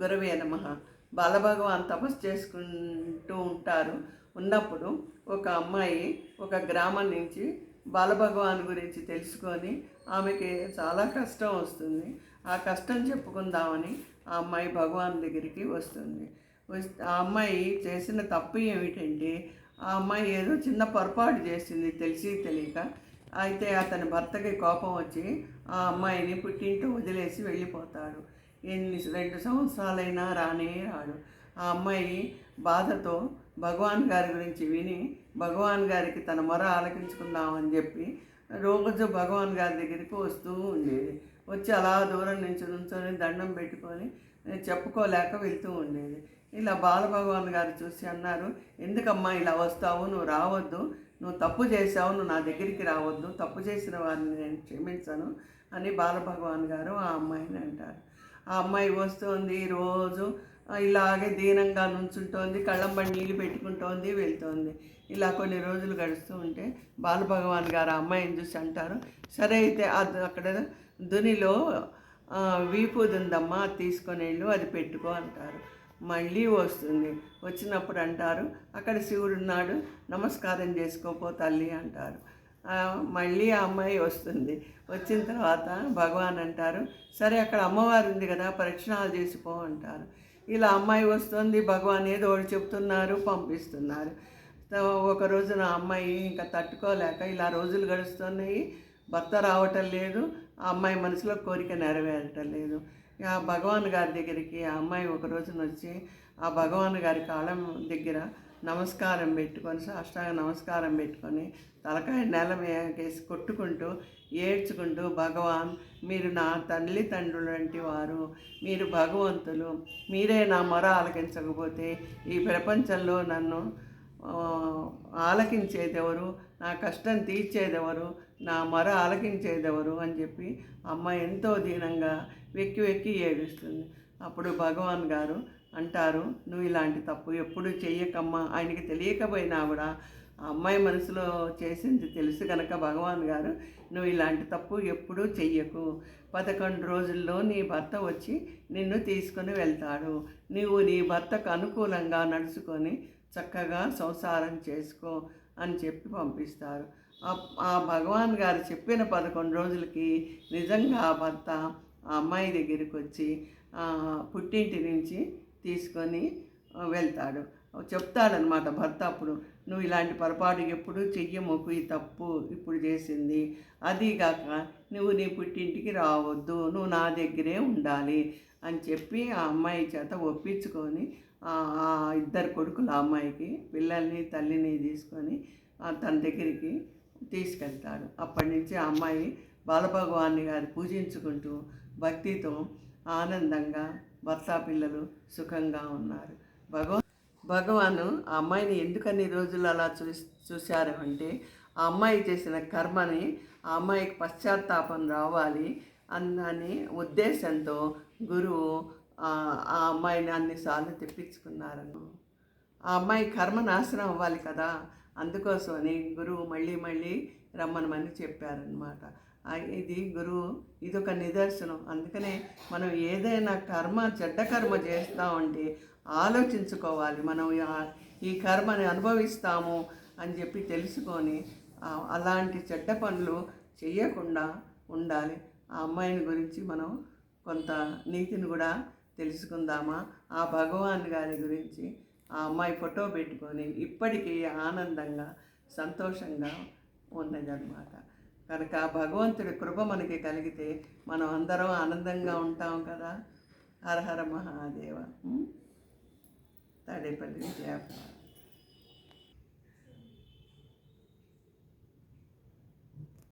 గురవే నమ. బాలభగవాన్ తపస్సు చేసుకుంటూ ఉంటారు. ఉన్నప్పుడు ఒక అమ్మాయి ఒక గ్రామం నుంచి బాలభగవాన్ గురించి తెలుసుకొని ఆమెకి చాలా కష్టం వస్తుంది. ఆ కష్టం చెప్పుకుందామని ఆ అమ్మాయి భగవాన్ దగ్గరికి వస్తుంది. ఆ అమ్మాయి చేసిన తప్పు ఏమిటంటే ఆ అమ్మాయి ఏదో చిన్న పొరపాటు చేసింది తెలిసి తెలియక అయితే అతని భర్తకి కోపం వచ్చి ఆ అమ్మాయిని పుట్టింటూ వదిలేసి వెళ్ళిపోతాడు. ఎన్ని రెండు సంవత్సరాలైనా రానే రాడు. ఆ అమ్మాయి బాధతో భగవాన్ గారి గురించి విని భగవాన్ గారికి తన మొర ఆలకించుకుందామని చెప్పి రోజు భగవాన్ గారి దగ్గరికి వస్తూ ఉండేది. వచ్చి అలా దూరం నుంచి నుంచొని దండం పెట్టుకొని చెప్పుకోలేక వెళ్తూ ఉండేది. ఇలా బాలభగవాన్ గారు చూసి అన్నారు ఎందుకమ్మా ఇలా వస్తావు? నువ్వు రావద్దు. నువ్వు తప్పు చేసావు నువ్వు నా దగ్గరికి రావద్దు. తప్పు చేసిన వారిని నేను క్షమించను అని బాలభగవాన్ గారు ఆ అమ్మాయిని అంటారు. ఆ అమ్మాయి వస్తుంది రోజు ఇలాగే దీనంగా నుంచుంటోంది కళ్ళంబడి నీళ్ళు పెట్టుకుంటోంది వెళ్తోంది. ఇలా కొన్ని రోజులు గడుస్తూ ఉంటే బాలభగవాన్ గారు అమ్మాయిని చూసి అంటారు సరే అయితే అది అక్కడ దునిలో వీపుది ఉందమ్మా అది తీసుకొని వెళ్ళు అది పెట్టుకో అంటారు. మళ్ళీ వస్తుంది. వచ్చినప్పుడు అంటారు అక్కడ శివుడున్నాడు నమస్కారం చేసుకోపో తల్లి అంటారు. మళ్ళీ ఆ అమ్మాయి వస్తుంది. వచ్చిన తర్వాత భగవాన్ అంటారు సరే అక్కడ అమ్మవారు ఉంది కదా ప్రక్షణాలు చేసిపో అంటారు. ఇలా అమ్మాయి వస్తుంది భగవాన్ ఏదో ఒకటి చెప్తున్నారు పంపిస్తున్నారు. ఒక రోజున అమ్మాయి ఇంకా తట్టుకోలేక ఇలా రోజులు గడుస్తున్నాయి భర్త రావటం లేదు ఆ అమ్మాయి మనసులో కోరిక నెరవేరటం లేదు. ఆ భగవాన్ గారి దగ్గరికి ఆ అమ్మాయి ఒక రోజున వచ్చి ఆ భగవాన్ గారి కాలం దగ్గర నమస్కారం పెట్టుకొని సాష్టాంగ నమస్కారం పెట్టుకొని తలకాయ నేల మీదకేసి కొట్టుకుంటూ ఏడ్చుకుంటూ భగవాన్ మీరు నా తల్లి తండ్రులు వంటి వారు మీరు భగవంతులు మీరే నా మొర ఆలకించకపోతే ఈ ప్రపంచంలో నన్ను ఆలకించేదెవరు? నా కష్టం తీర్చేదెవరు? నా మొర ఆలకించేదెవరు? అని చెప్పి అమ్మ ఎంతో దీనంగా వెక్కి వెక్కి ఏడుస్తుంది. అప్పుడు భగవాన్ గారు అంటారు నువ్వు ఇలాంటి తప్పు ఎప్పుడు చెయ్యకమ్మా. ఆయనకి తెలియకపోయినా కూడా ఆ అమ్మాయి మనసులో చేసింది తెలుసు కనుక భగవాన్ గారు నువ్వు ఇలాంటి తప్పు ఎప్పుడూ చెయ్యకు. పదకొండు రోజుల్లో నీ భర్త వచ్చి నిన్ను తీసుకుని వెళ్తాడు. నీవు నీ భర్తకు అనుకూలంగా నడుచుకొని చక్కగా సంసారం చేసుకో అని చెప్పి పంపిస్తారు. ఆ- భగవాన్ గారు చెప్పిన పదకొండు రోజులకి నిజంగా ఆ భర్త ఆ అమ్మాయి దగ్గరికి వచ్చి పుట్టింటి నుంచి తీసుకొని వెళ్తాడు. చెప్తాడనమాట భర్త అప్పుడు నువ్వు ఇలాంటి పొరపాటు ఎప్పుడు చెయ్యమోకు ఈ తప్పు ఇప్పుడు చేసింది. అదీగాక నువ్వు నీ పుట్టింటికి రావద్దు నువ్వు నా దగ్గరే ఉండాలి అని చెప్పి ఆ అమ్మాయి చేత ఒప్పించుకొని ఆ ఇద్దరు కొడుకులు ఆ అమ్మాయికి పిల్లల్ని తల్లిని తీసుకొని తన దగ్గరికి తీసుకెళ్తాడు. అప్పటి నుంచి ఆ అమ్మాయి బాలభగవాన్ని గారి పూజించుకుంటూ భక్తితో ఆనందంగా భర్త పిల్లలు సుఖంగా ఉన్నారు. భగవా భగవాను ఆ అమ్మాయిని ఎందుకన్ని రోజులు అలా చూ చూశారు అంటే ఆ అమ్మాయి చేసిన కర్మని ఆ అమ్మాయికి పశ్చాత్తాపం రావాలి అన్నని ఉద్దేశంతో గురువు ఆ ఆ అమ్మాయిని అన్నిసార్లు తెప్పించుకున్నారను ఆ అమ్మాయి కర్మ నాశనం అవ్వాలి కదా అందుకోసమని గురువు మళ్ళీ మళ్ళీ రమ్మనమని చెప్పారనమాట ఇది గురువు ఇది ఒక నిదర్శనం. అందుకనే మనం ఏదైనా కర్మ చెడ్డ కర్మ చేస్తామంటే ఆలోచించుకోవాలి. మనం ఈ కర్మని అనుభవిస్తాము అని చెప్పి తెలుసుకొని అలాంటి చెడ్డ పనులు చేయకుండా ఉండాలి. ఆ అమ్మాయిని గురించి మనం కొంత నీతిని కూడా తెలుసుకుందామా? ఆ భగవాన్ గారి గురించి ఆ అమ్మాయి ఫోటో పెట్టుకొని ఇప్పటికీ ఆనందంగా సంతోషంగా ఉన్నదన్నమాట. కనుక ఆ భగవంతుడి కృప మనకి కలిగితే మనం అందరం ఆనందంగా ఉంటాం కదా. హర హర మహాదేవ. తాడేపల్లి విజయప